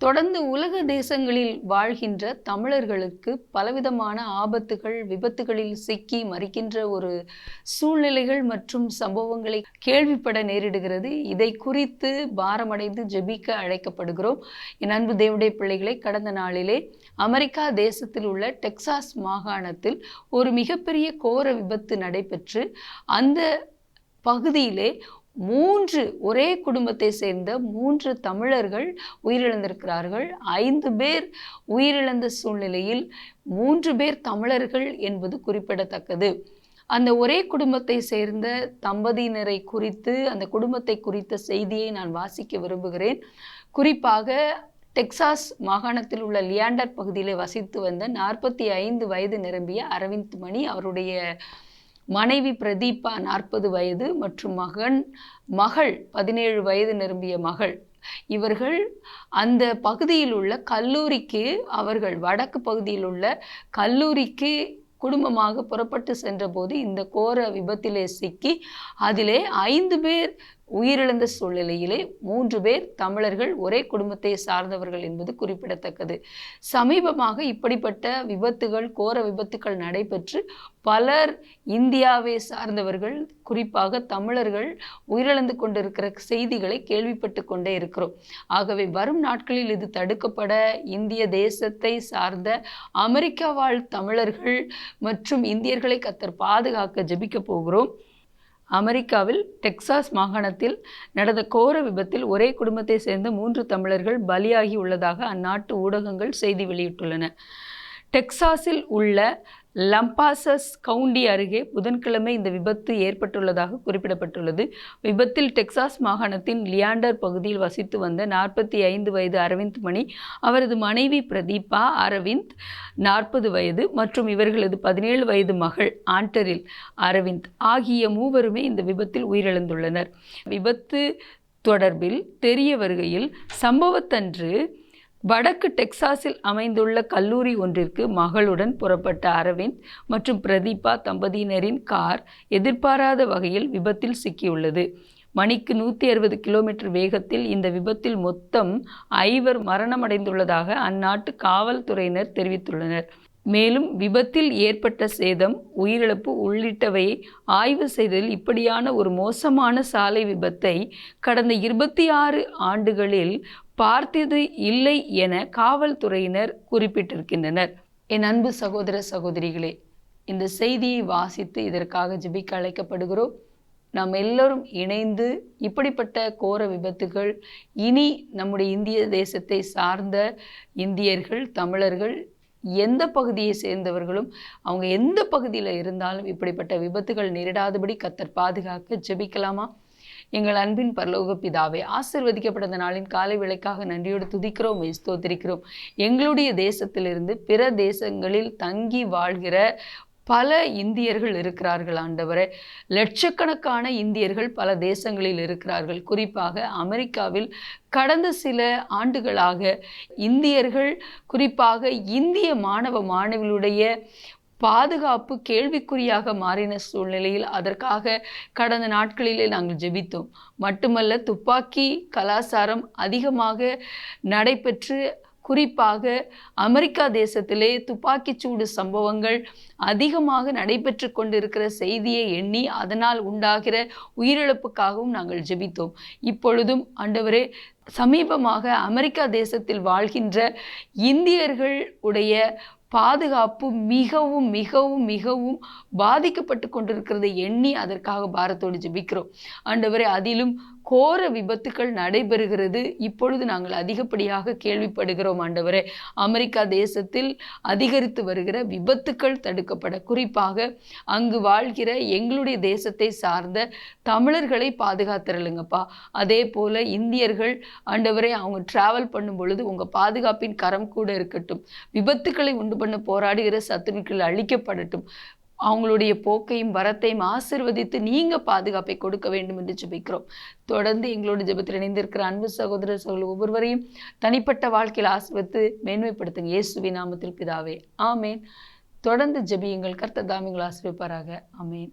தொடர்ந்து உலக தேசங்களில் வாழ்கின்ற தமிழர்களுக்கு பலவிதமான ஆபத்துகள் விபத்துகளில் சிக்கி மறிக்கின்ற ஒரு சூழ்நிலைகள் மற்றும் சம்பவங்களை கேள்விப்பட நேரிடுகிறது. இதை குறித்து பாரமடைந்து ஜெபிக்க அழைக்கப்படுகிறோம். என் அன்பு தேவடைய பிள்ளைகளை கடந்த நாளிலே அமெரிக்கா தேசத்தில் உள்ள டெக்சாஸ் மாகாணத்தில் ஒரு மிகப்பெரிய கோர விபத்து நடைபெற்று அந்த பகுதியிலே மூன்று ஒரே குடும்பத்தை சேர்ந்த மூன்று தமிழர்கள் உயிரிழந்திருக்கிறார்கள். ஐந்து பேர் உயிரிழந்த சூழ்நிலையில் மூன்று பேர் தமிழர்கள் என்பது குறிப்பிடத்தக்கது. அந்த ஒரே குடும்பத்தை சேர்ந்த தம்பதியினரை குறித்து அந்த குடும்பத்தை குறித்த செய்தியை நான் வாசிக்க விரும்புகிறேன். குறிப்பாக டெக்சாஸ் மாகாணத்தில் உள்ள லியாண்டர் பகுதியில் வசித்து வந்த நாற்பத்தி ஐந்து வயது நிரம்பிய அரவிந்த் மணி அவருடைய மனைவி பிரதீபா நாற்பது வயது மற்றும் மகன் மகள் பதினேழு வயது நிரம்பிய மகள். இவர்கள் அந்த பகுதியில் உள்ள கல்லூரிக்கு அவர்கள் வடக்கு பகுதியில் உள்ள கல்லூரிக்கு குடும்பமாக புறப்பட்டு சென்றபோது இந்த கோர விபத்திலே சிக்கி அதிலே ஐந்து பேர் உயிரிழந்த சூழ்நிலையிலே மூன்று பேர் தமிழர்கள் ஒரே குடும்பத்தை சார்ந்தவர்கள் என்பது குறிப்பிடத்தக்கது. சமீபமாக இப்படிப்பட்ட விபத்துகள் கோர விபத்துகள் நடைபெற்று பலர் இந்தியாவை சார்ந்தவர்கள் குறிப்பாக தமிழர்கள் உயிரிழந்து கொண்டிருக்கிற செய்திகளை கேள்விப்பட்டு கொண்டே இருக்கிறோம். ஆகவே வரும் நாட்களில் இது தடுக்கப்பட இந்திய தேசத்தை சார்ந்த அமெரிக்கா வாழ் தமிழர்கள் மற்றும் இந்தியர்களை கத்தர் பாதுகாக்க ஜெபிக்க போகிறோம். அமெரிக்காவில் டெக்சாஸ் மாகாணத்தில் நடந்த கோர விபத்தில் ஒரே குடும்பத்தை சேர்ந்த மூன்று தமிழர்கள் பலியாகி உள்ளதாக அந்நாட்டு ஊடகங்கள் செய்தி வெளியிட்டுள்ளன. டெக்சாஸில் உள்ள லம்பாசஸ் கவுண்டி அருகே புதன்கிழமை இந்த விபத்து ஏற்பட்டுள்ளதாக குறிப்பிடப்பட்டுள்ளது. விபத்தில் டெக்சாஸ் மாகாணத்தின் லியாண்டர் பகுதியில் வசித்து வந்த நாற்பத்தி ஐந்து வயது அரவிந்த் மணி அவரது மனைவி பிரதீபா அரவிந்த் நாற்பது வயது மற்றும் இவர்களது பதினேழு வயது மகள் ஆண்டரில் அரவிந்த் ஆகிய மூவருமே இந்த விபத்தில் உயிரிழந்துள்ளனர். விபத்து தொடர்பில் தெரிய வருகையில் சம்பவத்தன்று வடக்கு டெக்சாஸில் அமைந்துள்ள கல்லூரி ஒன்றிற்கு மகளுடன் புறப்பட்ட அரவிந்த் மற்றும் பிரதீபா தம்பதியினரின் கார் எதிர்பாராத வகையில் விபத்தில் சிக்கியுள்ளது. மணிக்கு நூற்றி அறுபது கிலோமீட்டர் வேகத்தில் இந்த விபத்தில் மொத்தம் ஐவர் மரணமடைந்துள்ளதாக அந்நாட்டு காவல்துறையினர் தெரிவித்துள்ளனர். மேலும் விபத்தில் ஏற்பட்ட சேதம் உயிரிழப்பு உள்ளிட்டவையை ஆய்வு செய்ததில் இப்படியான ஒரு மோசமான சாலை விபத்தை கடந்த இருபத்தி ஆறு ஆண்டுகளில் பார்த்தது இல்லை என காவல்துறையினர் குறிப்பிட்டிருக்கின்றனர். என் அன்பு சகோதர சகோதரிகளே இந்த செய்தியை வாசித்து இதற்காக ஜிபிக்க அழைக்கப்படுகிறோம். நாம் எல்லோரும் இணைந்து இப்படிப்பட்ட கோர விபத்துகள் இனி நம்முடைய இந்திய தேசத்தை சார்ந்த இந்தியர்கள் தமிழர்கள் எந்த பகுதியை சேர்ந்தவர்களும் அவங்க எந்த பகுதியில் இருந்தாலும் இப்படிப்பட்ட விபத்துகள் நேரிடாதபடி கத்தர் பாதுகாக்க ஜெபிக்கலாமா? எங்கள் அன்பின் பரலோக பிதாவை ஆசிர்வதிக்கப்பட்ட நாளின் காலை விளக்காக நன்றியோடு துதிக்கிறோம் ஸ்தோத்திரிக்கிறோம். எங்களுடைய தேசத்திலிருந்து பிற தேசங்களில் தங்கி வாழ்கிற பல இந்தியர்கள் இருக்கிறார்கள் ஆண்டவரே. லட்சக்கணக்கான இந்தியர்கள் பல தேசங்களில் இருக்கிறார்கள். குறிப்பாக அமெரிக்காவில் கடந்த சில ஆண்டுகளாக இந்தியர்கள் குறிப்பாக இந்திய மாணவ மாணவிகளுடைய பாதுகாப்பு கேள்விக்குறியாக மாறின சூழ்நிலையில் அதற்காக கடந்த நாட்களிலே நாங்கள் ஜெபித்தோம். மட்டுமல்ல துப்பாக்கி கலாச்சாரம் அதிகமாக நடைபெற்று குறிப்பாக அமெரிக்கா தேசத்திலே துப்பாக்கிச்சூடு சம்பவங்கள் அதிகமாக நடைபெற்று கொண்டிருக்கிற செய்தியை எண்ணி அதனால் உண்டாகிற உயிரிழப்புக்காகவும் நாங்கள் ஜெபித்தோம். இப்பொழுதும் ஆண்டவரே சமீபமாக அமெரிக்கா தேசத்தில் வாழ்கின்ற இந்தியர்கள் உடைய பாதுகாப்பு மிகவும் மிகவும் மிகவும் பாதிக்கப்பட்டு கொண்டிருக்கிறதை எண்ணி அதற்காக பாரத்தோடு ஜெபிக்கிறோம். ஆண்டவரே அதிலும் கோர விபத்துக்கள் நடைபெறுகிறது. இப்பொழுது நாங்கள் அதிகப்படியாக கேள்விப்படுகிறோம் ஆண்டவரே. அமெரிக்கா தேசத்தில் அதிகரித்து வருகிற விபத்துக்கள் தடுக்கப்பட குறிப்பாக அங்கு வாழ்கிற எங்களுடைய தேசத்தை சார்ந்த தமிழர்களை பாதுகாத்துறலுங்கப்பா அதே போல இந்தியர்கள் ஆண்டவரே அவங்க டிராவல் பண்ணும் பொழுது உங்கள் பாதுகாப்பின் கரம் கூட இருக்கட்டும். விபத்துக்களை உண்டு பண்ண போராடுகிற சத்துருக்கள் அழிக்கப்படட்டும். அவங்களுடைய போக்கையும் வரத்தையும் ஆசிர்வதித்து நீங்கள் பாதுகாப்பை கொடுக்க வேண்டும் என்று ஜெபிக்கிறோம். தொடர்ந்து எங்களோட ஜெபத்தில் இணைந்திருக்கிற அன்பு சகோதர சகோதர ஒவ்வொருவரையும் தனிப்பட்ட வாழ்க்கையில் ஆசிர்வித்து மேன்மைப்படுத்துங்க. இயேசுவி நாமத்தில் பிதாவே. ஆமேன். தொடர்ந்து ஜெபியுங்கள். கர்த்தர் தாமிகள் ஆசிரிப்பாராக ஆமேன்.